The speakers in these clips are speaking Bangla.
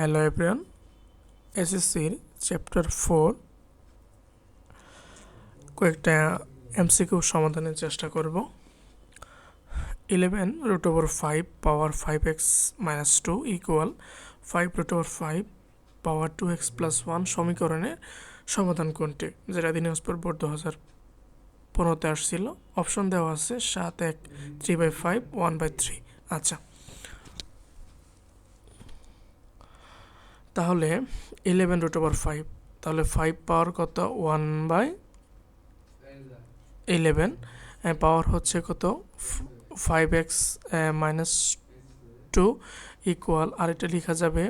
হ্যালো এভরিওয়ান এসএসসির চ্যাপ্টার ফোর কয়েকটা এমসিকিউ সমাধানের চেষ্টা করব। Eleven root over five power five x minus two equal five root over five power two x plus one সমীকরণের সমাধান কোনটি? যেটা দিনাজপুর বোর্ড দু হাজার পনেরোতে আসছিল। অপশন দেওয়া আছে সাত এক three by five one by three আচ্ছা। তাহলে ইলেভেন রুট ওভার ফাইভ তাহলে ফাইভ পাওয়ার কত? ওয়ান বাই ইলেভেন পাওয়ার হচ্ছে কত? Five x minus two equal আর এটা লেখা যাবে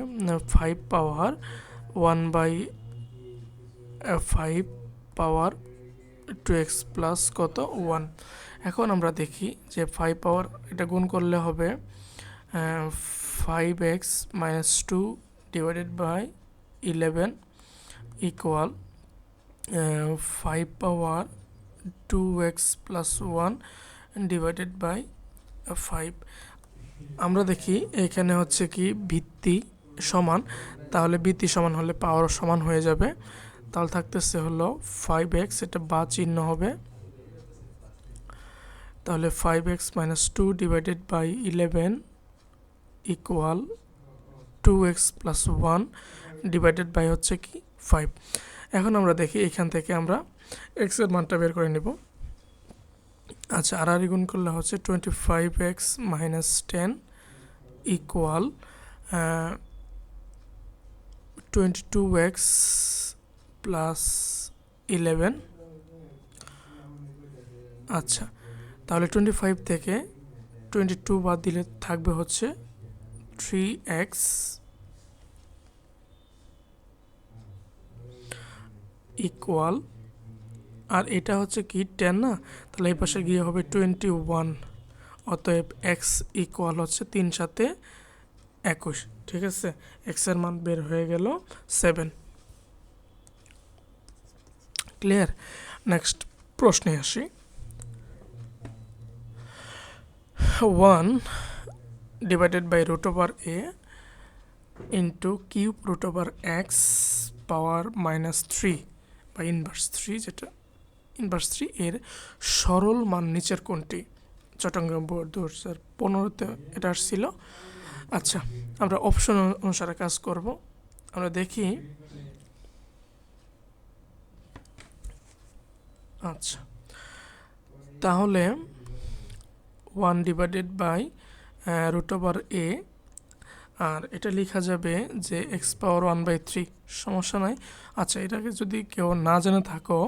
five power one by five power two x plus কত? ওয়ান এখন আমরা দেখি যে ফাইভ পাওয়ার এটা গুণ করলে হবে five x minus two by 11 equal uh, 5 power 2x plus 1 divided by uh, 5 আমরা দেখি এখানে হচ্ছে কি ভিত্তি সমান তাহলে ভিত্তি সমান হলে পাওয়ার সমান হয়ে যাবে। তাহলে থাকতেছে হলো ফাইভ এক্স এটা বা চিহ্ন হবে। তাহলে five x minus two divided by eleven equal two x plus one divided by হচ্ছে কি ফাইভ এখন আমরা দেখি এখান থেকে আমরা এক্সের মানটা বের করে নেব। আচ্ছা আর আর গুণ করলে হচ্ছে twenty five x minus ten equal twenty two x plus eleven আচ্ছা তাহলে টোয়েন্টি ফাইভ থেকে টোয়েন্টি টু বাদ দিলে থাকবে হচ্ছে থ্রি এক্স ইকুয়াল আর এটা হচ্ছে কি টেন না? তাহলে এই পাশে গিয়ে হবে টোয়েন্টি ওয়ান অতএব এক্স ইকুয়াল হচ্ছে তিন সাথে একুশ। ঠিক আছে? এক্সের মান বের হয়ে গেল সেভেন ক্লিয়ার নেক্সট প্রশ্নে আসি। One divided by root over a into cube root over x power minus three বা ইনভার্স থ্রি যেটা ইনভার্স থ্রি এর সরল মান নিচের কোনটি চট্টগ্রাম বোর্ড দু হাজার পনেরোতে এটা আসছিল। আচ্ছা আমরা অপশন অনুসারে কাজ করব। আমরা দেখি। আচ্ছা তাহলে one divided by root over a আর এটা লেখা যাবে যে x power one by three সমস্যা নাই। আচ্ছা এটাকে যদি কেউ না জেনে থাকো,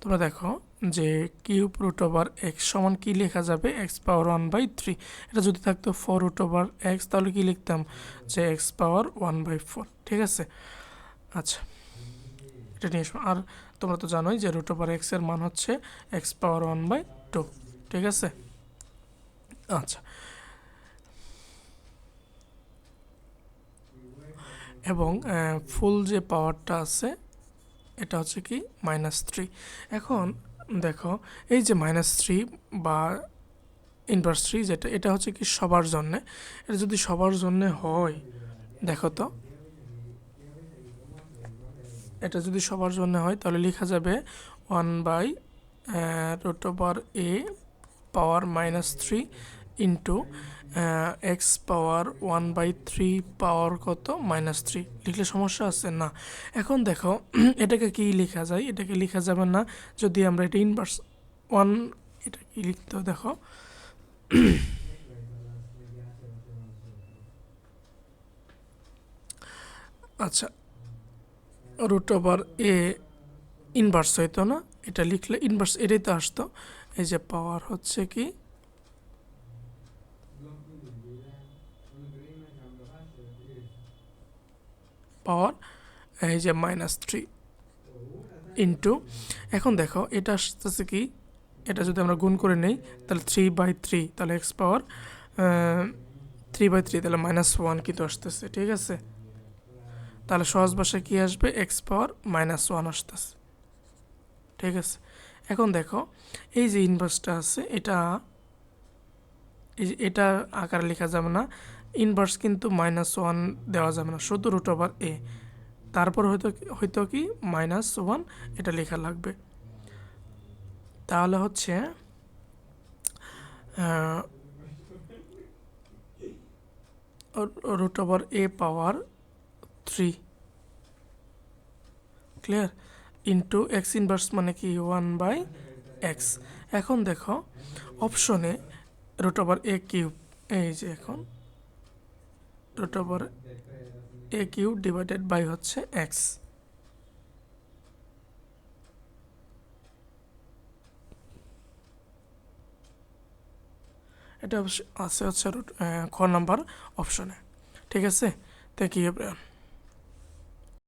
তোমরা দেখো যে কিউব রুট ওভার এক্স সমান কী লেখা যাবে? X power one by three এটা যদি থাকতো ফোর রুট ওভার এক্স তাহলে কী লিখতাম? যে x power one by four ঠিক আছে? আচ্ছা এটা নিয়ে আর তোমরা তো জানোই যে রুট ওভার এক্সের মান হচ্ছে x power one by two ঠিক আছে? আচ্ছা এবং ফুল যে পাওয়ারটা আছে, এটা হচ্ছে কি মাইনাস থ্রি এখন দেখো, এই যে মাইনাস থ্রি বা ইনভার্স থ্রি যেটা, এটা হচ্ছে কি সবার জন্যে। এটা যদি সবার জন্যে হয়, দেখো তো, এটা যদি সবার জন্য হয়, তাহলে লেখা যাবে one by root over a power minus three into x power one by three power কত? মাইনাস থ্রি লিখলে সমস্যা আছে না। এখন দেখো, এটাকে কি লেখা যায়? এটাকে লেখা যাবে না। যদি আমরা এটা ইনভার্স ওয়ান এটা কি লিখতে দেখো। আচ্ছা রুট ওভার এ ইনভার্স হইতো না। এটা লিখলে ইনভার্স এটাই তো আসতো। এই যে পাওয়ার হচ্ছে কি? পাওয়ার, এই যে মাইনাস থ্রি ইন্টু এখন দেখো এটা আসতেছে কি? এটা যদি আমরা গুণ করে নেই, তাহলে থ্রি বাই থ্রি তাহলে x power three by three তাহলে মাইনাস ওয়ান কিন্তু আসতেছে, ঠিক আছে? তাহলে সহজ ভাষায় কী আসবে? এক্স পাওয়ার মাইনাস ওয়ান আসতেছে, ঠিক আছে? এখন দেখো, এই যে ইনভার্সটা আছে, এটা, এই এটা আকারে লেখা যাবে না ইনভার্স কিন্তু মাইনাস ওয়ান দেওয়া যাবে না, শুধু রুট ওভার এ তারপর হয়তো হয়তো কি মাইনাস ওয়ান এটা লেখা লাগবে। তাহলে হচ্ছে root over a power three clear into x inverse মানে কি ওয়ান বাই এক্স এখন দেখো অপশনে রুট ওভার এ কিউব এই যে এখন। Root over a cube divided by হচ্ছে এক্স। এটা আছে হচ্ছে খ নাম্বার অপশনে। ঠিক আছে? Thank you everyone